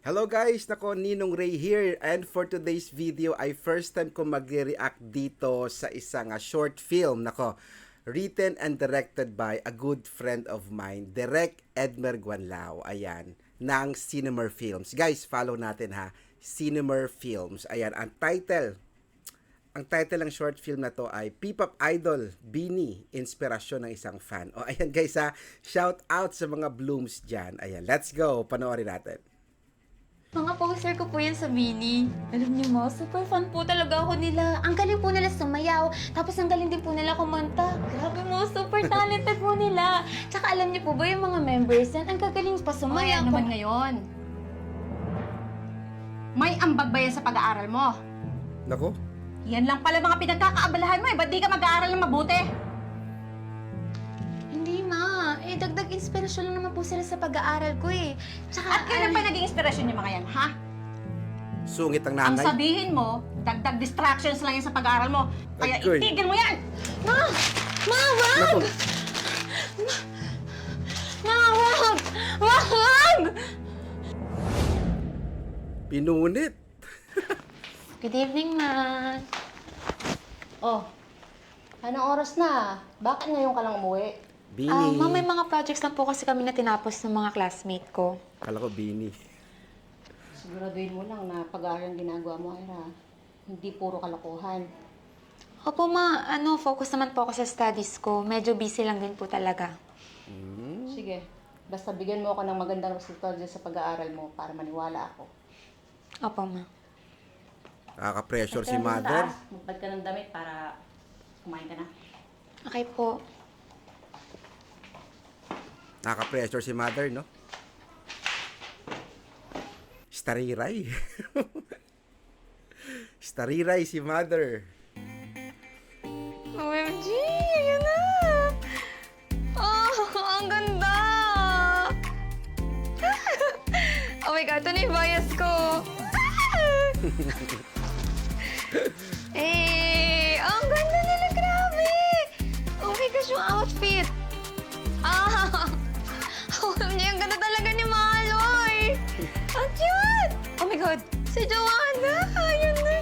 Hello guys, nako Ninong Ray here and for today's video ay first time ko magre-react dito sa isang ah, short film nako written and directed by a good friend of mine, Direk Edmer Guanlao. Ayan, ng Cinemer Films. Guys, follow natin ha. Cinemer Films. Ayan, ang title ang title ng short film na to ay P-pop idol Bini, inspirasyon ng isang fan. O ayan guys ha, shout out sa mga blooms dyan. Ayan, let's go, panoorin natin. Mga poster ko po yan sa Bini. Alam niyo mo, super fan po talaga ako nila. Ang galing po nila sumayaw. Tapos ang galing din po nila kumanta. Grabe mo, super talented po nila. Tsaka alam niyo po ba yung mga members yan, ang gagaling pa Sumaya sumayaw. naman ngayon. May ambag ba yan sa pag-aaral mo? Nako, Yan lang pala mga pinagkakaabalahan mo eh. Ba't di ka mag-aaral ng mabuti? Eh dagdag inspirasyon lang naman po sila sa pag-aaral ko eh. Tsaka, At kailan pa naging inspirasyon yung mga yan, ha? sungit ang Ang nanay. sabihin mo, dagdag distractions lang yan sa pag-aaral mo. Kaya itigil mo yan! Ma! Ma, wag! Nako, Ma, wag! Wag! Wag! pinunit. Good evening, ma. Oh, anong oras na? Bakit ngayon ka lang umuwi? Bini. Ah, ma'am, may mga projects lang po kasi kami na tinapos ng mga classmate ko. Kala ko Bini. Siguraduhin mo lang na pag-aaral ang ginagawa mo, Ira. Hindi puro kalokohan. Opo, ma, ano, focus naman po ako sa studies ko. Medyo busy lang din po talaga. Sige, basta bigyan mo ako ng magandang resulta dyan sa pag-aaral mo para maniwala ako. Opo, ma. Nakaka-pressure si mother. Magpad ka ng damit para kumain ka na. Okay po. Nakaka-pressure si mother, no? Stariray. Stariray si mother. OMG! Ayan na! Oh, ang ganda! oh my God, ito na yung bias ko! eh, ang ganda nila, grabe! Oh my gosh, yung outfit! Ah! Ang cute! Oh my God, si Joanna! Ayun na!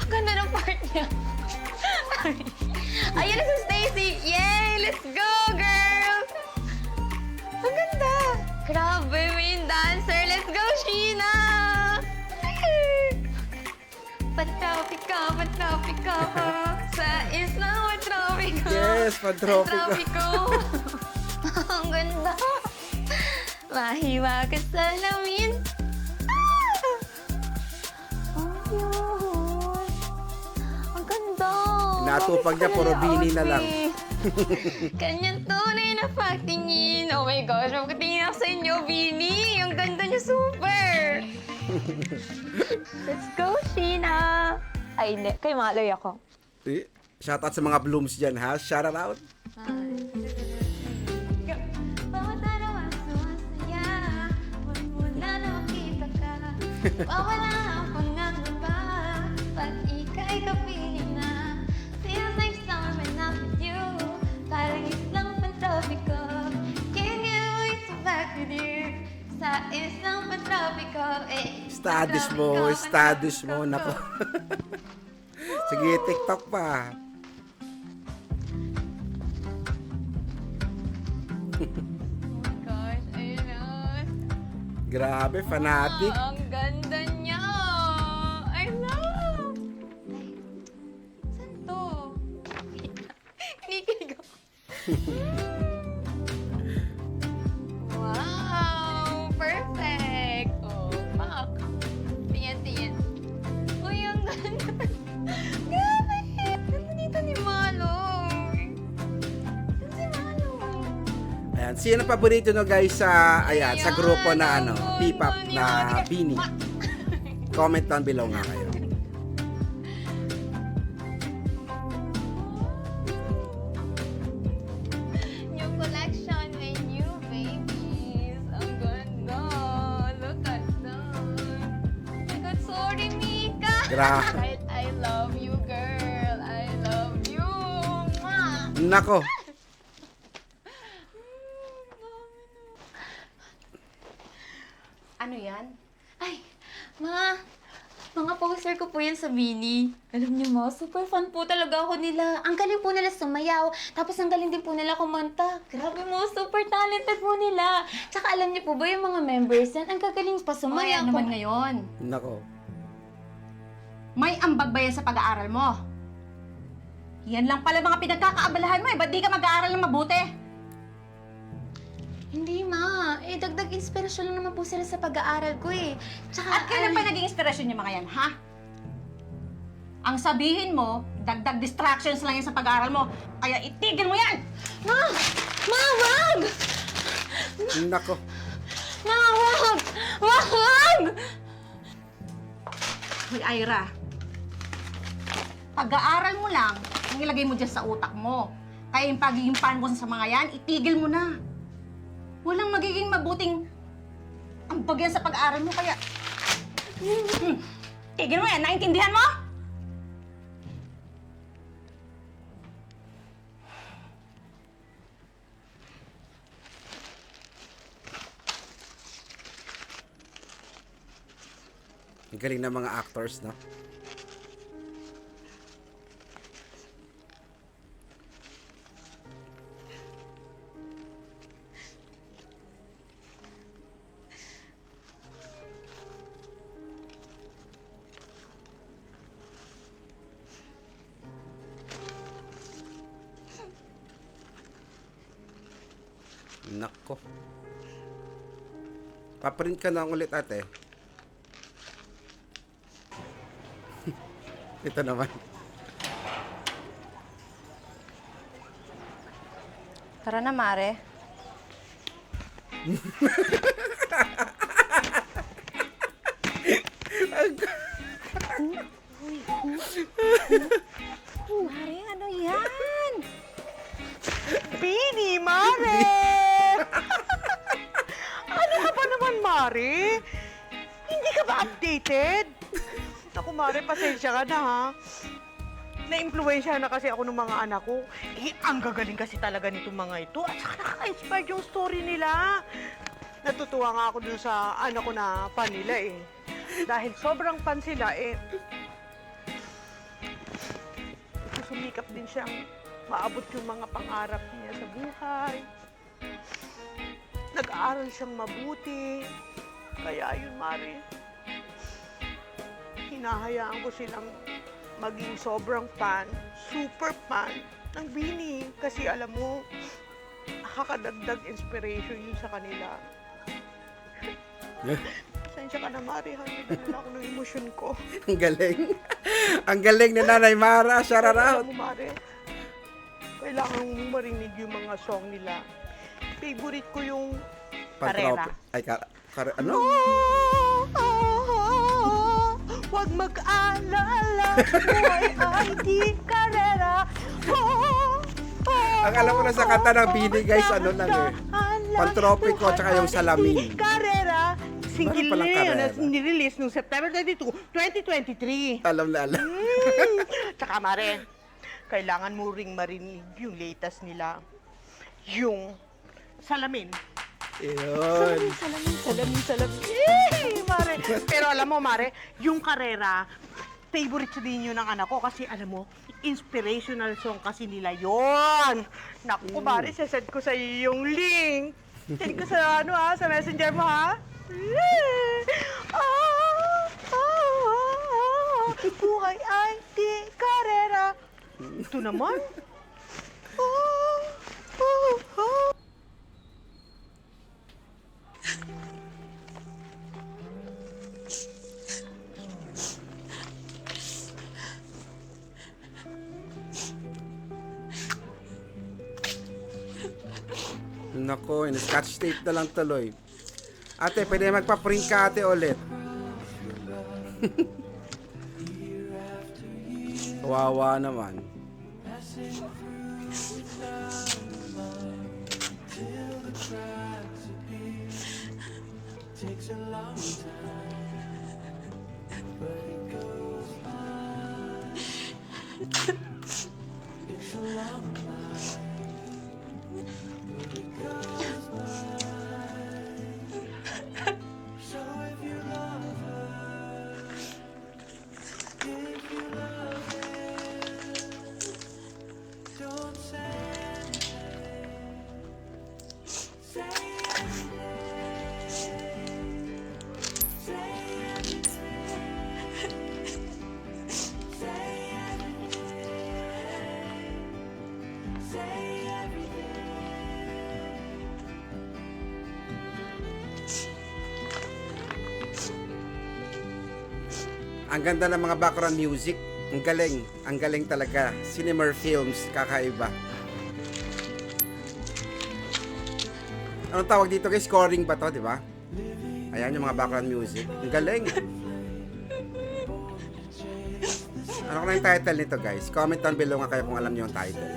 Ang ganda ng part niya. Ayun na si Stacy! Yay! Let's go, girls! Ang ganda! Grabe, main dancer! Let's go, Sheena! Patrapika, patrapika ka sa isla, patrapika. Yes, patrapika. Patrapiko. Ang ganda. Mahiwa ka sa lamin. Ah! Oh, yun. Ang ganda. Natupag niya, puro bini na lang. Kanyang tunay na pagtingin. Oh my gosh, magkatingin ako sa inyo, Bini. Ang ganda niya, super. Let's go, Sheena. Ay, hindi. Kay Maloy ako. Eh, Shout out sa mga blooms dyan, ha? Shout out. Bawat ka. Mawala ang pangangamba, pag ika'y kapiling na. Feels like summer when I'm with you, parang islang pantropiko. Can't get away so back with you, sa islang pantropiko. Eh, Studies mo, studies mo. Nako. Sige, TikTok pa. Grabe, fanatic. ang ganda niya. Sino paborito nyo guys sa ayan, sa grupo na ano, P-pop na Bini? Comment down below nga kayo. New collection may new babies. Ang ganda. Look at. Oh my God, sorry, Mika. Gra- I, I love you, girl. I love you. Mwah. Nako. Ano Ano yan? Ay, ma, poster ko po yan sa Bini. Alam niyo ma, super fan po talaga ako nila. Ang galing po nila sumayaw. Tapos ang galing din po nila kumanta. Grabe mo, super talented po nila. Tsaka alam niyo po ba yung mga members yan, ang gagaling pa Maya sumayaw. naman ngayon. Nako. May ambag ba yan sa pag-aaral mo? Yan lang pala mga pinagkakaabalahan mo eh. Ba't di ka mag-aaral ng mabuti? Hindi ma, eh dagdag inspirasyon lang naman po sila sa pag-aaral ko eh. Tsaka, At kailan ay- pa naging inspirasyon yung mga yan, ha? Ang sabihin mo, dagdag distractions lang yan sa pag-aaral mo. Kaya itigil mo yan! Ma! Ma, wag! Nako. Ma, wag! Wag! Wag! Hoy, Ira. Pag-aaral mo lang, ang ilagay mo dyan sa utak mo. Kaya yung pagiging fan mo sa mga yan, itigil mo na. Walang magiging mabuting ang bagyan sa pag-aaral mo, kaya... Hmm. Tigil mo yan, naintindihan mo? Ang galing ng mga actors, no? Nako. Paprint ka na ulit ate. Ito naman. Tara na, Mare. Mare, ano yan? Pini, Mare! ano ka ba naman, Mare? Hindi ka ba updated? Mare, pasensya ka na, ha? Na-impluensya na kasi ako ng mga anak ko. Eh, ang gagaling kasi talaga nitong mga ito. At saka nakaka-inspired yung story nila. Natutuwa nga ako dun sa anak ko na fan nila, eh. Dahil sobrang fan sila, eh, sumikap din siyang maabot yung mga pangarap niya sa buhay. Nag-aaral siyang mabuti. Kaya yun, Mari. Hinahayaan ko silang maging sobrang fan, super fan ng Bini. Kasi alam mo, nakakadagdag inspiration yun sa kanila. Pasensya ka na, Mari. Hanggang na ako ng emosyon ko. Ang galing. Ang galing ni Nanay Mara. Shout out. Alam mo, Mare, kailangan mong marinig yung mga song nila. Favorite ko yung Carrera. Ay, ka, kar- ano? Huwag mag-alala, buhay ay di karera. Oh, oh, Ang alam ko na sa kanta ng Bini, guys, ano lang eh. Pantropico, buhay tsaka yung ay salamin. di Karera. Single na yun, nirelease noong September 22, 2023. Alam na alam. Mm. Tsaka Mare, kailangan mo ring marinig yung latest nila. Yung salamin. Yun. Salamin, salamin, salamin. Yay, Mare. Pero alam mo, Mare, yung karera, favorite din yun ng anak ko kasi alam mo, inspirational song kasi nila yon. Naku, Mare, sasend ko sa iyo yung link. Send ko sa ano ha, sa messenger mo ha. Yay! Ah, ah, ah, buhay ay di karera. Ito naman. Nako, in scotch tape na lang tuloy. Ate, pwede magpa-print ka ate ulit. Kawawa naman. Takes a long time, but it goes by. It's a long Ang ganda ng mga background music. Ang galing. Ang galing talaga. Cinemer Films, kakaiba. Anong tawag dito guys? Scoring ba to, di ba? Ayan yung mga background music. Ang galing. Ano ko yung title nito guys? Comment down below nga kayo kung alam niyo yung title.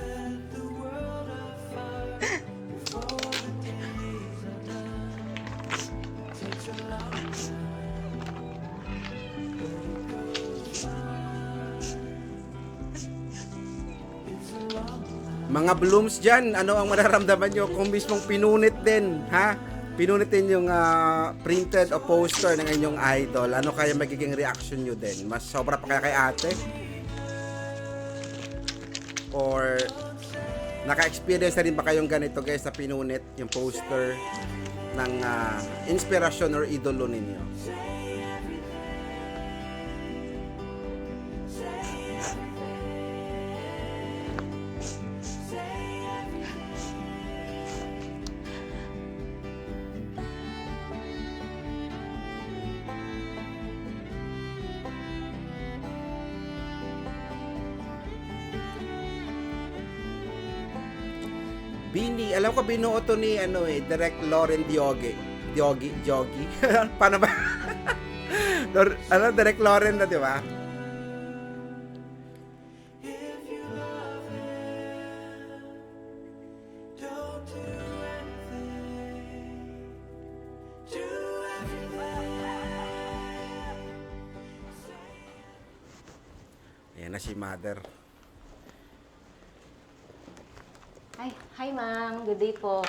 Mga blooms dyan, ano ang mararamdaman nyo kung mismong pinunit din, ha? Pinunit din yung ah, printed o poster ng inyong idol. Ano kaya magiging reaction nyo din? Mas sobra pa kaya kay ate? Or naka-experience na rin ba kayong ganito guys na pinunit yung poster ng ah, inspirasyon or idolo ninyo? Ko binuo to ni ano eh, Direct Lauren Diogi. Diogi, Diogi. Paano ba? Lor- ano, Direct Lauren na, di ba? Ayan na si Mother. Hi, hi ma'am. Good day po.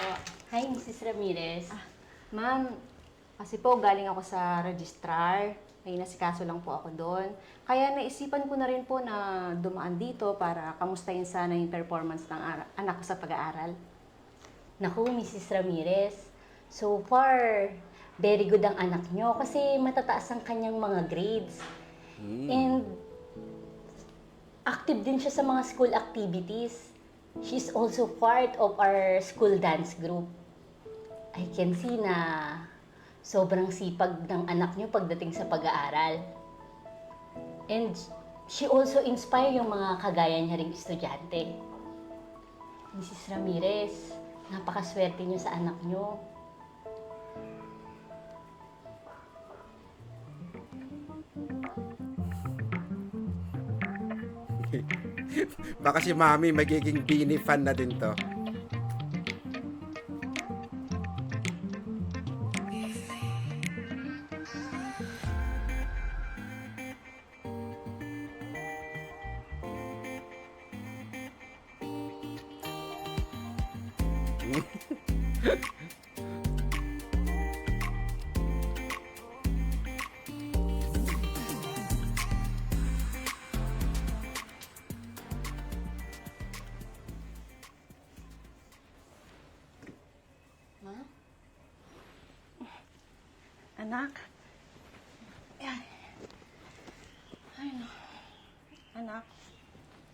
Hi, Mrs. Ramirez. Ah, ma'am, kasi po galing ako sa registrar. May nasikaso lang po ako doon. Kaya naisipan ko na rin po na dumaan dito para kamustahin sana yung performance ng anak ko sa pag-aaral. Naku, Mrs. Ramirez. So far, very good ang anak nyo kasi matataas ang kanyang mga grades. And active din siya sa mga school activities. She's also part of our school dance group. I can see na sobrang sipag ng anak niyo pagdating sa pag-aaral. And she also inspire yung mga kagaya niya ring estudyante. Mrs. Ramirez, napakaswerte niyo sa anak niyo. Baka si Mami magiging Bini fan na din to.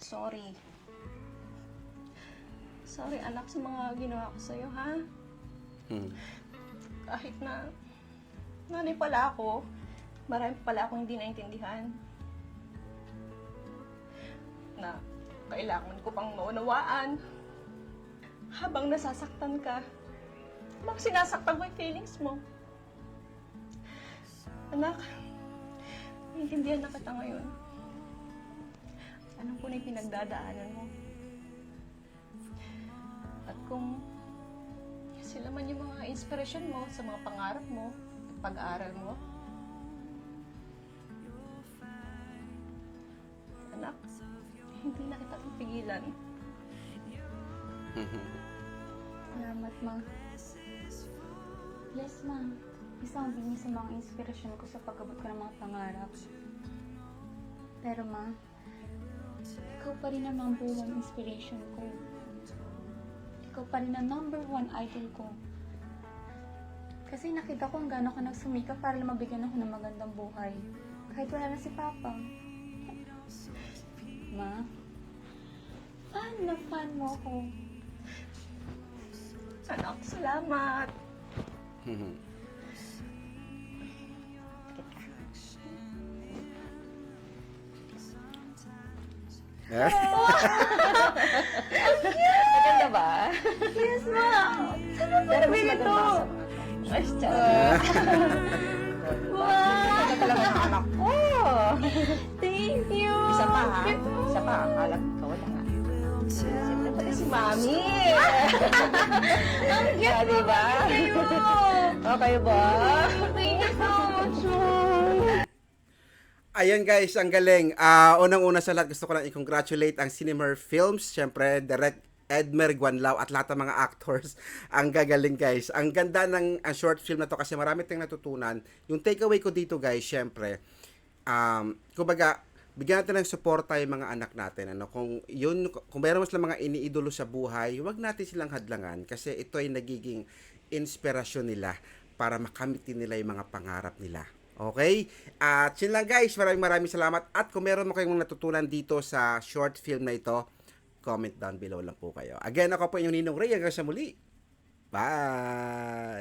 sorry. Sorry, anak, sa mga ginawa ko sa'yo, ha? Hmm. Kahit na nanay pala ako, marami pala akong hindi naintindihan. Na kailangan ko pang maunawaan. Habang nasasaktan ka, habang sinasaktan ko yung feelings mo. Anak, naiintindihan na kita ngayon. Alam ko na yung pinagdadaanan mo. At kung sila man yung mga inspirasyon mo sa mga pangarap mo at pag-aaral mo, anak, hindi na kita pipigilan. Salamat, ma. Yes, ma. Isang bini sa mga inspirasyon ko sa pag-abot ko ng mga pangarap. Pero, ma, ikaw pa rin ang number one inspiration ko. Ikaw pa rin ang number one idol ko. Kasi nakita ko ang gano'n ka nagsumika para mabigyan ako ng magandang buhay. Kahit wala na si Papa. Ma, fan na fan mo ako. Anak, salamat. Maganda ba? Yes, ma'am. Saan mo Pero mas nabili maganda to? ka sa mga Ay, tsaka. Wow! Ito talaga ang anak ko. Thank you! Isa pa ha? Isa pa, akala ko wala nga. Siyempre pala si Mami. Ang cute diba? kayo! Okay ba? Thank you so much. Ayan guys, ang galing. Ah, unang-una sa lahat, gusto ko lang i-congratulate ang Cinemer Films, syempre, direct Edmer Guanlao at lahat ng mga actors. Ang gagaling guys. Ang ganda ng ang short film na to kasi marami tayong natutunan. Yung takeaway ko dito guys, syempre, um, kumbaga, bigyan natin ng suporta yung mga anak natin. Ano? Kung, yun, kung meron mas lang mga iniidolo sa buhay, huwag natin silang hadlangan kasi ito ay nagiging inspirasyon nila para makamit nila yung mga pangarap nila. Okay? At yun guys, maraming maraming salamat. At kung meron mo kayong natutunan dito sa short film na ito, comment down below lang po kayo. Again, ako po yung Ninong Ray. Hanggang sa muli. Bye!